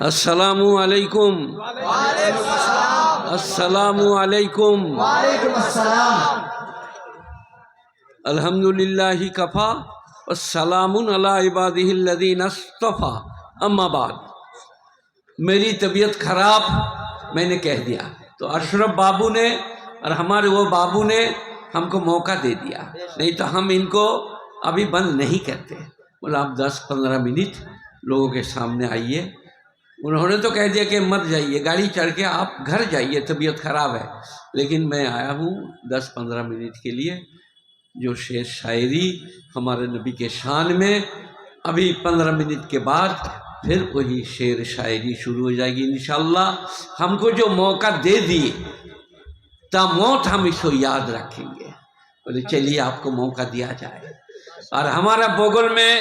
السلام علیکم۔ السلام علیکم۔ الحمدللہ الحمد للہ کفا السلام عبادہ الذین استفا اما بعد، میری طبیعت خراب، میں نے کہہ دیا۔ تو اشرف بابو نے اور ہمارے وہ بابو نے ہم کو موقع دے دیا۔ نہیں تو ہم ان کو ابھی بند نہیں کرتے۔ بولا آپ دس پندرہ منٹ لوگوں کے سامنے آئیے۔ انہوں نے تو کہہ دیا کہ مت جائیے، گاڑی چڑھ کے آپ گھر جائیے، طبیعت خراب ہے۔ لیکن میں آیا ہوں دس پندرہ منٹ کے لیے۔ جو شعر شاعری ہمارے نبی کے شان میں، ابھی پندرہ منٹ کے بعد پھر وہی شعر شاعری شروع ہو جائے گی انشاءاللہ۔ ہم کو جو موقع دے دیے تا موت ہم اس کو یاد رکھیں گے۔ بولے چلیے آپ کو موقع دیا جائے۔ اور ہمارا بوگل میں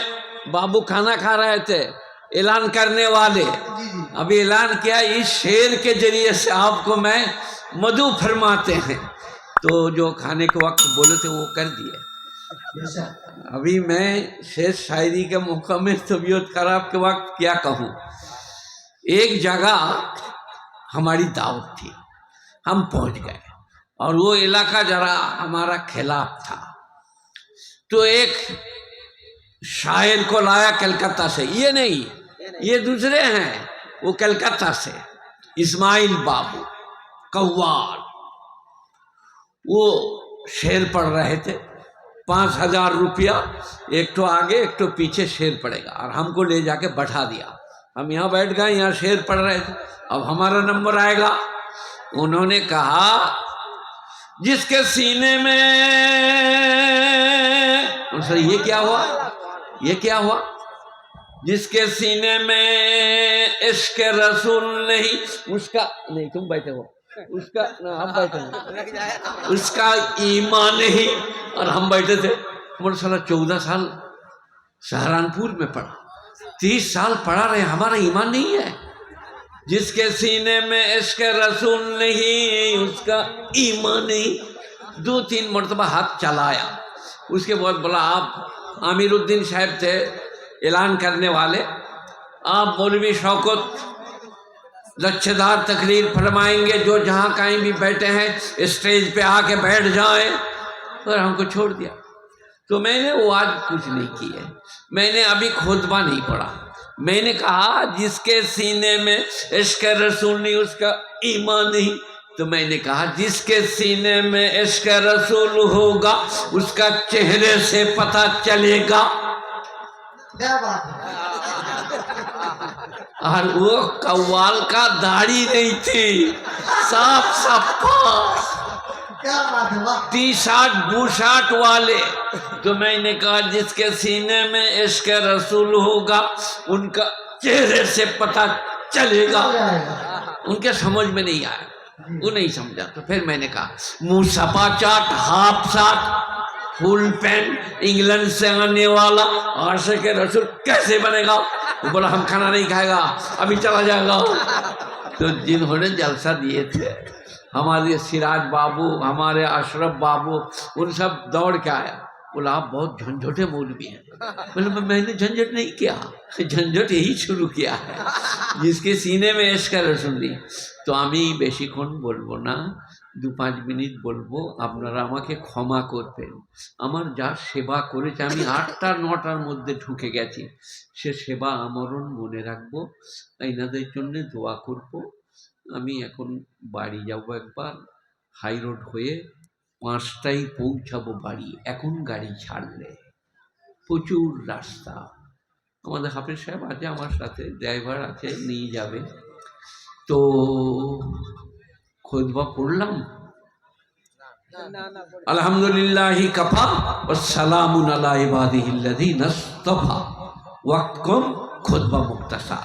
بابو کھانا کھا رہے تھے اعلان کرنے والے۔ جی، جی، جی۔ ابھی اعلان کیا اس شیر کے ذریعے سے آپ کو میں مدو فرماتے ہیں۔ تو جو کھانے کے وقت بولے تھے وہ کر دیے۔ اچھا، اچھا۔ ابھی میں شیر شاعری کے موقع میں طبیعت خراب کے وقت کیا کہوں؟ ایک جگہ ہماری دعوت تھی۔ ہم پہنچ گئے۔ اور وہ علاقہ ذرا ہمارا خلاف تھا۔ تو ایک شاعر کو لایا کلکتہ سے، یہ نہیں، یہ دوسرے ہیں، وہ کلکتہ سے، اسماعیل بابو قوار وہ شیر پڑھ رہے تھے، پانچ ہزار روپیہ، ایک تو آگے، ایک تو پیچھے شیر پڑے گا۔ اور ہم کو لے جا کے بٹھا دیا۔ ہم یہاں بیٹھ گئے، یہاں شیر پڑھ رہے تھے۔ اب ہمارا نمبر آئے گا۔ انہوں نے کہا جس کے سینے میں سر، یہ کیا ہوا؟ یہ کیا ہوا؟ جس کے سینے میں عشق رسول نہیں، اس کا، نہیں، تم بیٹھے ہو۔ اس کا ہم بیٹھے اس کا ایمان نہیں اور ہم بیٹھے تھے۔ ہمارا چودہ سال سہارنپور میں پڑھا۔ تیس سال پڑھا رہے، ہمارا ایمان نہیں ہے۔ جس کے سینے میں عشق رسول نہیں، اس کا ایمان نہیں۔ دو تین مرتبہ ہاتھ چلایا۔ اس کے بعد بولا، آپ امیر الدین صاحب تھے، اعلان کرنے والے۔ آپ مولوی شوکت لچھے دار تقریر فرمائیں گے، جو جہاں کہیں بھی بیٹھے ہیں، اسٹیج پہ آ کے بیٹھ جائیں۔ اور ہم کو چھوڑ دیا۔ تو میں نے وہ آج کچھ نہیں کی ہے۔ میں نے ابھی خطبہ نہیں پڑھا۔ میں نے کہا جس کے سینے میں عشق رسول نہیں اس کا ایمان نہیں۔ تو میں نے کہا جس کے سینے میں عشق رسول ہوگا اس کا چہرے سے پتہ چلے گا۔ اور وہ قوال کا داڑھی نہیں تھی صاف صاف پاس تیس آٹھ بو شارٹ والے۔ تو میں نے کہا جس کے سینے میں عشق رسول ہوگا ان کا چہرے سے پتہ چلے گا۔ ان کے سمجھ میں نہیں آیا۔ وہ نہیں سمجھا۔ تو پھر میں نے کہا منہ سپا چاٹ ہاف ساٹ فل پین انگلینڈ سے آنے والا عاشق کے رسول کیسے بنے گا؟ وہ بولا ہم کھانا نہیں کھائے گا ابھی چلا جائے گا۔ تو جنہوں نے جلسہ دیے تھے۔ हमारे सिराज बाबू हमारे अशरफ बाबू उन सब दौड़ के आया बोला आप बहुत झंझोटे मौलवी हैं बोले "मैं- मैंने झंझट नहीं किया झंझट यही शुरू किया है जिसके सीने में এসকার শুনলি তো আমি বেশিক্ষণ বলবো না দু পাঁচ মিনিট বলবো আপনারা আমাকে ক্ষমা করবেন আমার যা সেবা করেছে আমি আটটা নটার মধ্যে ঢুকে গেছি সে সেবা আমরণ মনে রাখবো এনাদের জন্যে দোয়া করব আমি এখন বাড়ি যাব একবার হাই রোড হয়ে পাঁচটায় পৌঁছাবো বাড়ি। এখন গাড়ি ছাড়লে প্রচুর রাস্তা। আমাদের হাফেজ সাহেব আছে আমার সাথে ড্রাইভার আছে নিয়ে যাবে। তো খোদবা পড়লাম আলহামদুলিল্লাহ কাফা সালামুন আলাহ ইবাদিহিল্লাযী নাস্তফা ওয়াক্কম খোদবা মুক্তাসা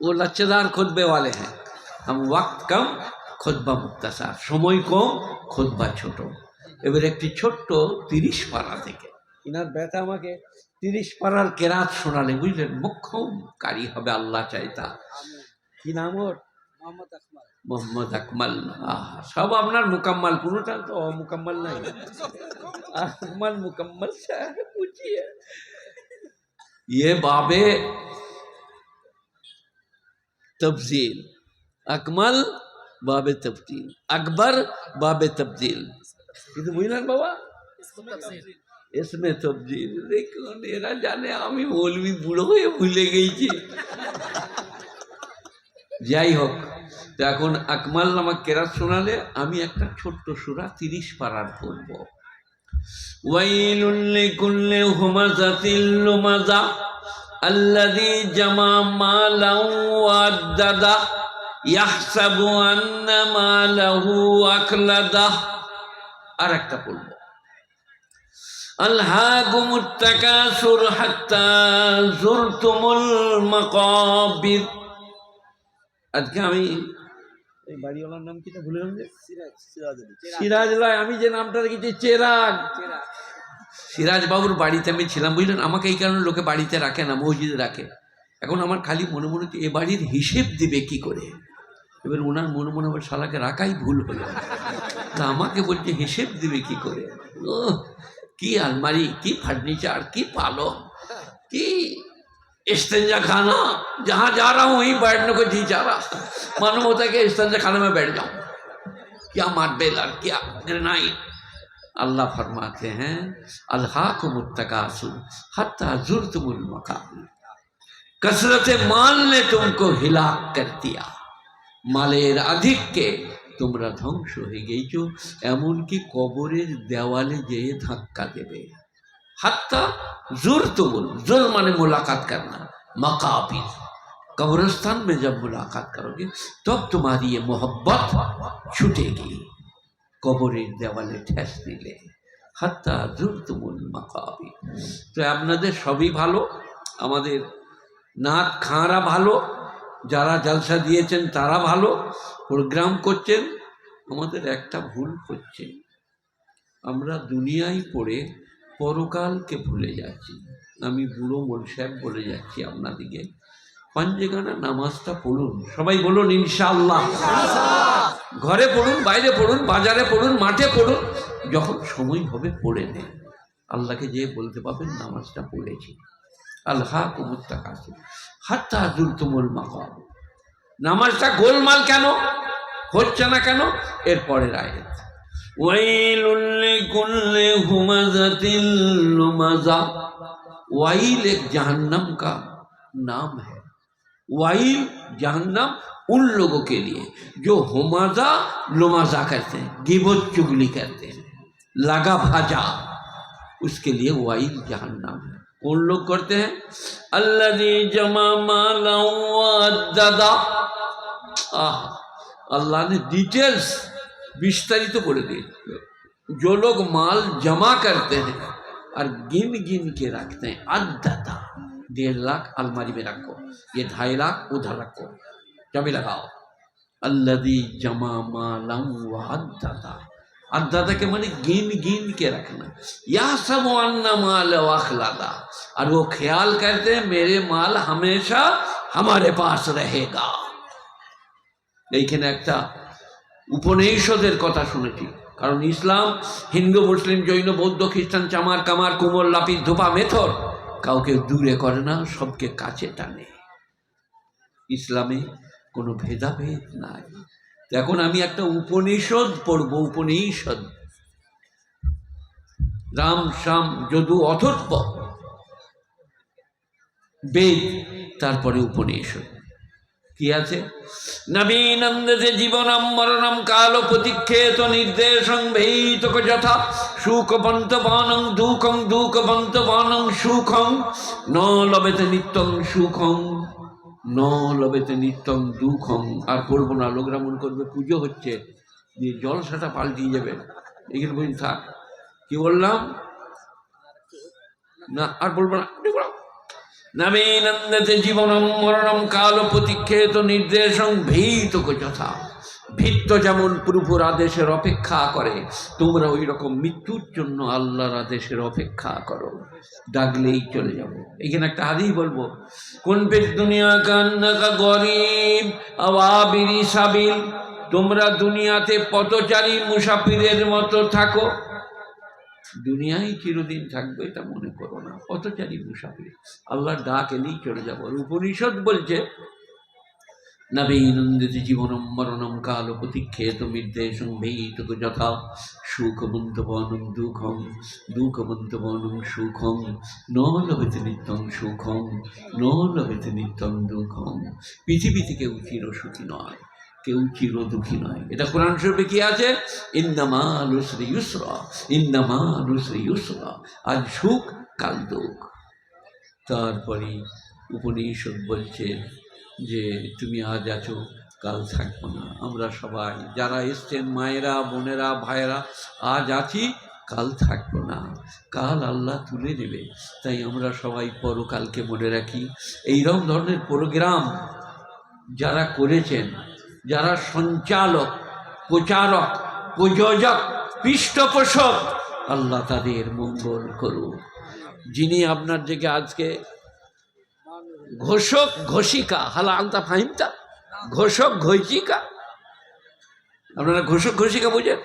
वो लच्छेदार खुतबे वाले हैं हम वक्त कम খুতবা মুক্তাসার সময় কম খুতবা ছোট এবার একটি ছোট্ট তিরিশ পারা থেকে ইনার ব্যথা আমাকে তিরিশ পারার কেরাত শোনালে বুঝলেন মুখ্যম কারি হবে আল্লাহ চাইতা কি নাম ওর মোহাম্মদ আকমাল আহ, সব আপনার মুকাম্মাল কোনোটা তো অমুকাম্মাল নাই আকমাল মুকাম্মাল সাহেব বুঝিয়ে ये बाबे তবজিল আকমাল বাবে তবদিল আকবর বাবে তবদিল কিন্তু বুঝলেন বাবা এসমে তবদিল দেখুন এরা জানে আমি বলবি বুড়ো হয়ে ভুলে গেছি যাই হোক এখন আকমাল আমার কেরাত শোনালে আমি একটা ছোট্ট সুরা তিরিশ পাড়ার ওয়াইল উল্লে কুল্লে হোমাজা হুমাজা তিল্লুমাজা الذي جمع مالا وعدده يحسب أن ماله أخلده আরেকটা পড়ব ألهاكم التكاثر حتى زرتم المقابر আজকে আমি এই বাড়িওয়ালার নাম কিটা ভুলে গেলাম যে সিরাজ লয় আমি যে নামটা রেখেছি চেরাগ সিরাজ বাবুর বাড়িতে আমি ছিলাম বুঝলেন আমাকে এই কারণে লোকে বাড়িতে রাখে না মসজিদে রাখে এখন আমার খালি মনে মনে হচ্ছে এ বাড়ির হিসেব দিবে কি করে এবার ওনার মনে মনে আবার শালাকে রাখাই ভুল হলো তা আমাকে বলছে হিসেব দিবে কি করে ও কি আলমারি কি ফার্নিচার কি पालंग কি इस्तेंजा खाना जहाँ जा रहा हूँ वहीं बैठने को जी जा रहा मालूम होता है कि इस्तेंजा खाने में बैठ जाऊँ क्या मार्बल और क्या ग्रेनाइट अल्लाह फरमाते हैं अल्लाह को मुत्तकासु हत्ता जुर्तुमुल मकाम कसरत माल ने तुमको हिलाक कर दिया মালের আধিক্যে তোমরা ধ্বংস হয়ে গেছো এমনকি কবরের দেওয়ালে যেয়ে ধাক্কা দেবে হাত্তা জোর তুমুল জোর মানে मुलाकात करना मकाबिर कब्रिस्तान में जब मुलाकात करोगे तब तुम्हारी ये मोहब्बत छूटेगी কবরের দেওয়ালে ঠেস দিলে। হাত্তা জুরতুমুল মাকাবি। তো আপনাদের সবই ভালো, আমাদের নাত খাঁরা ভালো, যারা জলসা দিয়েছেন তারা ভালো, প্রোগ্রাম করছেন, আমাদের একটা ভুল হচ্ছে। আমরা দুনিয়ায় পড়ে পরকালকে ভুলে যাচ্ছি। আমি বুড়ো মোল সাহেব বলে যাচ্ছি আপনাদিকে। পাঞ্জেগানা নামাজটা পড়ুন। সবাই বলুন, ইনশাআল্লাহ। ঘরে পড়ুন, বাইরে পড়ুন, বাজারে পড়ুন, মাঠে পড়ুন। যখন সময় হবে, পড়ে নেন। আল্লাহকে যেয়ে বলতে পারবেন, নামাজটা পড়েছি আল্লাহ কুমুত্তা কাছে হাত্তা হাজুল তুমুল মাকাম। নামাজটা গোলমাল কেন? হচ্ছে না কেন? এরপরের আয়াত। ওয়াইল এক জাহান্নাম কা নাম হ্যাঁ वाइल जहन्नम उन लोगों के लिए जो हुमाजा लुमाजा करते हैं गिबत चुगली करते हैं लगा भाजा उसके लिए वाइल जहन्नम है कौन लोग करते हैं अल्लाजी जमा माला दादा आह अल्लाह ने डिटेल्स विस्तारित बोले दिए जो लोग माल जमा करते हैं और गिन गिन के रखते हैं अद्दता डेढ़ लाख अलमारी में रखो ये ढाई लाख उधर रखो जमी लगाओ अल्लदी जमा मालम व अद्दता अद्दता के माने गिन गिन के रखना यह सब अन्ना माल अखलादा और वो ख्याल करते हैं मेरे माल हमेशा हमारे पास रहेगा এইখানে একটা উপনিষদের কথা শুনেছি কারণ ইসলাম হিন্দু মুসলিম জৈন বৌদ্ধ খ্রিস্টান চামার কামার কুমোর লাপিস ধোপা মেথর কাউকে দূরে করে না, সবকে কাছে টানে। ইসলামে কোনো ভেদাভেদ নাই। এখন আমি একটা উপনিষদ পড়ব, উপনিষদ। রাম, শ্যাম, যদু, অথর্ব। বেদ, তারপরে উপনিষদ। কি আছে? নবীনন্দতে জীবনম মরণম কাল প্রতিক্ষেত নির্দেশং ভেইতক যথা সুখবন্ত বানং দুঃখং দুঃখবন্ত বানং সুখং। ন লবেতে নিত্যং সুখং, ন লবেতে নিত্যং দুঃখং। আর করব না লোকরা মনে করবে, পুজো হচ্ছে, দিয়ে জলসাটা পাল্টিয়ে যাবে। এখানে বলুন থাক। কি বললাম? না, আর বলব না। নবীনন্দতে জীবনম মরণম কাল প্রতিক্ষেত নির্দেশং ভীত যথা ভিত্ত যেমন প্রভুর আদেশের অপেক্ষা করে, তোমরা ওই রকম মৃত্যুর জন্য আল্লাহর আদেশের অপেক্ষা করো। ডাকলেই চলে যাব। এখানে একটা হাদিস বলব, কোন পেট দুনিয়া কান্নাকা গরিব আওয়াবিরি সাবিল, তোমরা দুনিয়াতে পথচারী মুসাফিরের মতো থাকো। দুনিয়ায় চিরদিন থাকবে এটা মনে করো না, পথচারী মুসাফির। আল্লাহর ডাক এলেই চলে যাব। উপনিষদ বলছে নবীনন্দিত জীবনম মরণম কাল প্রতীক্ষেত নির্দেশং ভেয়িত যথা সুখমন্তবনম দুঃখম দুঃখমন্তবনম সুখম ন লভেতে নিত্যং সুখম ন লভেতে নিত্যং দুঃখম পৃথিবীতে কেউ চির সুখী নয়, কেউ চির দুঃখী নয়। এটা কোরআন শরীফে কি আছে? ইন্দামা লুসরি ইউসরা ইন্দামা লুসরি ইউসরা, আজ সুখ, কাল দুঃখ। তারপরে উপনিষদ বলছে যে তুমি আজ আছো, কাল থাকব না। আমরা সবাই যারা এসছেন, মায়েরা, বোনেরা, ভাইয়েরা, আজ আছি, কাল থাকব না। কাল আল্লাহ তুলে নেবে তাই আমরা সবাই পরকালকে মনে রাখি। এইরকম ধরনের প্রোগ্রাম যারা করেছেন, যারা সঞ্চালক, প্রচারক, প্রযোজক, পৃষ্ঠপোষক, আল্লাহ তাদের মঙ্গল করুক। যিনি আপনার দিকে আজকে ঘোষক ঘোষিকা, হালা আন্তা ফাহিমতা? ঘোষক ঘোষিকা? আপনারা ঘোষক ঘোষিকা বুঝেন?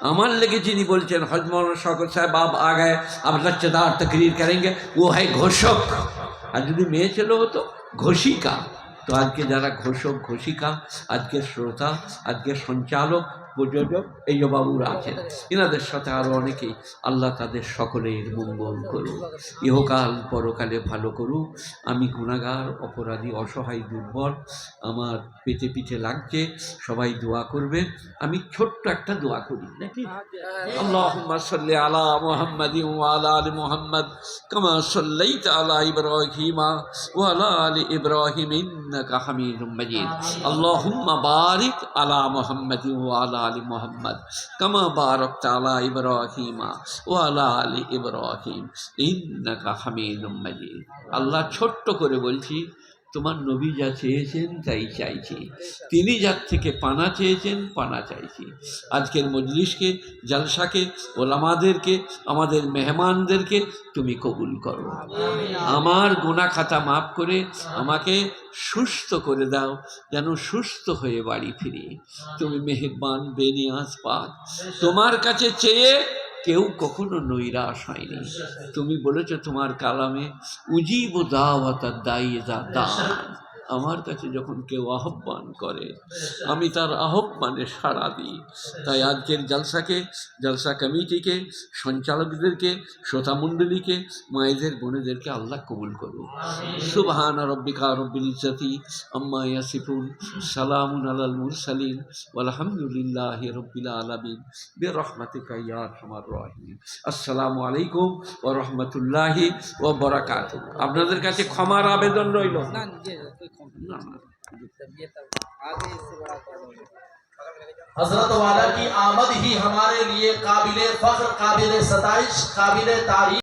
আমার লেগে যিনি বলছেন হজমন শকর সাহেব বাব আগায় আপনার চেদার তকরির করেন ও হয় ঘোষক। আর যদি মেয়ে ছিল হতো, ঘোষিকা। তো আজকে যারা ঘোষক, ঘোষিকা, আজকে শ্রোতা, আজকে সঞ্চালক প্রযোজক এই বাবুরা আছেন। এনাদের সাথে আরও অনেকেই আল্লাহ তাদের সকলের মঙ্গল করুন ইহকাল পরকালে ভালো করুক। আমি গুণাগার, অপরাধী, অসহায়, দুর্বল, আমার পেটে পিঠে লাগছে, সবাই দোয়া করবে আমি ছোট্ট একটা দোয়া করি, নাকি? আল্লাহুম্মা সাল্লি আলা মুহাম্মাদিন ওয়া আলা আলি মুহাম্মাদ, কামা সাল্লাইতা আলা ইব্রাহিমা ওয়া আলা ইব্রাহিম ইন্নাকা হামিদুম মাজিদ। বারিক আলা মুহাম্মাদিন ওয়া আলা আলি মোহাম্মদ, কামা বারক আলা ইব্রাহিমা ওয়ালা আলি ইব্রাহিম, ইন্নাকা হামিদ আল্লাহ ছোট্ট করে বলছি তোমার নবী যা চেয়েছেন, তাই চাইছি। তিনি যার থেকে পানা চেয়েছেন, পানা চাইছি। আজকের মজলিসকে, জলসাকে, ওলামাদেরকে, আমাদের মেহমানদেরকে তুমি কবুল করো। আমার গোনা খাতা মাফ করে আমাকে সুস্থ করে দাও, যেন সুস্থ হয়ে বাড়ি ফিরি। তুমি মেহেরবান, বেনিয়াজ, পাক। তোমার কাছে চেয়ে কেউ কখনো নৈরাশ হয়নি। তুমি বলেছ তোমার কালামে উজিব দায়ী যা দান। আমার কাছে যখন কেউ আহ্বান করে আমি তার আহ্বানে সাড়া দিই। তাই আজকের জলসাকে জালসা কমিটিকে সঞ্চালকদেরকে শ্রোতামণ্ডলীকে মায়েদের বোনেদেরকে আল্লাহ কবুল করুন সুবহান রব্বিকা রব্বিল ইজ্জতি আম্মা ইয়াসিফুন সালামুন আলাল মুরসালিন আলহামদুলিল্লাহ রব্বিল আলামিন। বিরহমাতিকা ইয়া আরহামার রহিম আসসালামু আলাইকুম ও রাহমাতুল্লাহি ও বরাকাত আপনাদের কাছে ক্ষমার আবেদন রইল? حضرت والا کی آمد ہی ہمارے لیے قابل فخر قابل ستائش قابل تعریف